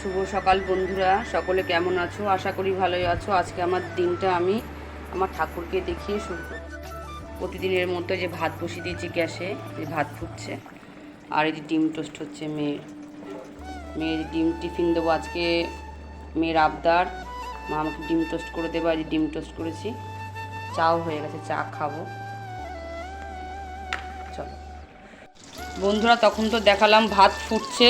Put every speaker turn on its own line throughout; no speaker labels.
শুভ সকাল বন্ধুরা। সকলে কেমন আছো? আশা করি ভালোই আছো। আজকে আমার দিনটা আমি আমার ঠাকুরকে দেখিয়ে শুরু করছি প্রতিদিনের মতো যে ভাত বসিয়ে দিয়েছি গ্যাসে যে ভাত ফুটছে। আর এই যে ডিম টোস্ট হচ্ছে মেয়ের। মেয়ের ডিম টিফিন দেবো আজকে। মেয়ের আবদার। মা আমাকে ডিম টোস্ট করে দেবো। আজ ডিম টোস্ট করেছি। চাও হয়ে গেছে, চা খাব। চলো। বন্ধুরা, তখন তো দেখালাম ভাত ফুটছে।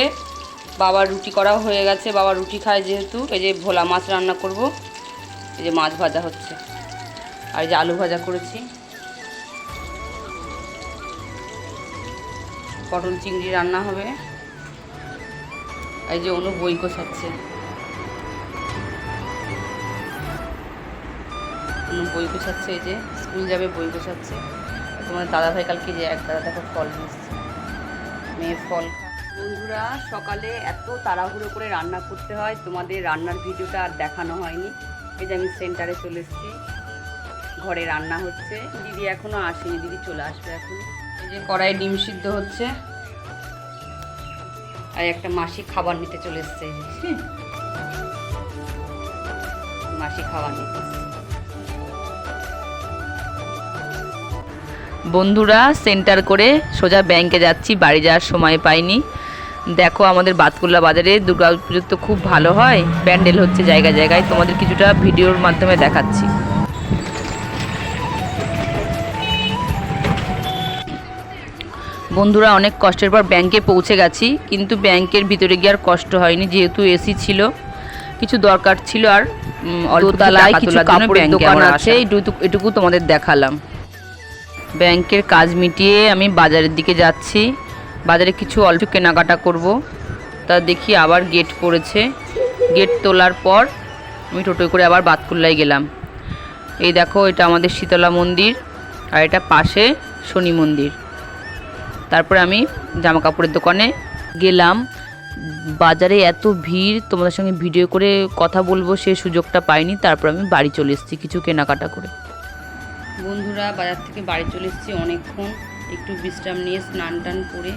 বাবার রুটি করাও হয়ে গেছে। বাবা রুটি খায় যেহেতু। এই যে ভোলা মাছ রান্না করব। এই যে মাছ ভাজা হচ্ছে। আর এই যে আলু ভাজা করেছি। পটল চিংড়ি রান্না হবে। এই যে অনু বই গোছাচ্ছে। অনু বই গোছাচ্ছে, এই যে স্কুল যাবে, বই আর তোমার দাদা ভাই কালকে যে এক দাদা দেখো ফল মেয়ে ফল। বন্ধুরা, সকালে এত তাড়াহুড়ো করে রান্না করতে হয়, তোমাদের রান্নার ভিডিওটা আর দেখানো হয়নি। এই যে আমি সেন্টারে চলে এসেছি, ঘরে রান্না হচ্ছে। দিদি এখনও আসেনি, দিদি চলে আসবে এখন। এই যে কড়াই ডিম সিদ্ধ হচ্ছে। আর একটা মাসি খাবার নিতে চলে এসছে। মাসি খাবার নিতে
বন্ধুরা, সেন্টার করে সোজা ব্যাংকে যাচ্ছি, বাড়ি যাওয়ার সময় পাইনি। দেখো আমাদের বাতকুল্লা বাজারে দুর্গা পুজো তো খুব ভালো হয়। প্যান্ডেল হচ্ছে জায়গায় জায়গায়। তোমাদের কিছুটা ভিডিওর মাধ্যমে দেখাচ্ছি। বন্ধুরা অনেক কষ্টের পর ব্যাংকে পৌঁছে গেছি কিন্তু ব্যাংকের ভিতরে গিয়ে আর কষ্ট হয়নি যেহেতু এসি ছিল। কিছু দরকার ছিল আর উম, অল্প
দোতলায়
কিছু কাপড়ের দোকান আছে এটুকু তোমাদের দেখালাম। ব্যাংকের কাজ মিটিয়ে আমি বাজারের দিকে যাচ্ছি। বাজারে কিছু অল্প কেনাকাটা করব। তা দেখি আবার গেট পড়েছে। গেট তোলার পর আমি টোটোয় করে আবার বাতকুল্লায় গেলাম। এই দেখো, এটা আমাদের শীতলা মন্দির আর এটা পাশে শনি মন্দির। তারপরে আমি জামা কাপড়ের দোকানে গেলাম। বাজারে এত ভিড়, তোমাদের সঙ্গে ভিডিও করে কথা বলব, সে সুযোগটা পাইনি। তারপর আমি বাড়ি চলে এসেছি কিছু কেনাকাটা করে।
বন্ধুরা, বাজার থেকে বাড়ি চলে এসেছি অনেকক্ষণ। একটু বিশ্রাম নিয়ে স্নান টান করে,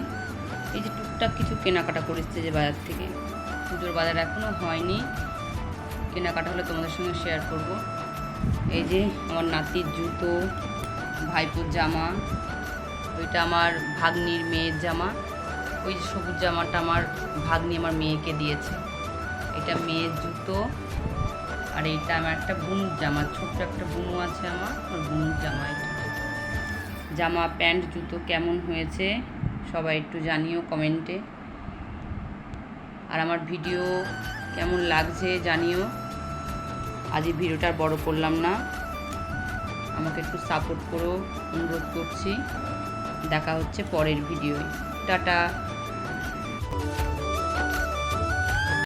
এই যে টুকটাক কিছু কেনাকাটা করে এসেছে যে বাজার থেকে। পুজোর বাজার এখনও হয়নি। কেনাকাটা হলে তোমাদের সঙ্গে শেয়ার করব। এই যে আমার নাতির জুতো, ভাইপোর জামা, ওইটা আমার ভাগ্নির মেয়ের জামা, ওই যে সবুজ জামাটা আমার ভাগ্নি আমার মেয়েকে দিয়েছে। এটা মেয়ের জুতো, আর এইটা আমার একটা বুনুর জামা, ছোট্ট একটা বুনু আছে আমার এটা জামা, প্যান্ট, জুতো কেমন হয়েছে সবাই একটু জানিও কমেন্টে। আর আমার ভিডিও কেমন লাগছে জানিও। আজ এই ভিডিওটা বড় করলাম না। আমাকে একটু সাপোর্ট করো, অনুরোধ করছি। দেখা হচ্ছে পরের ভিডিওয়। টাটা।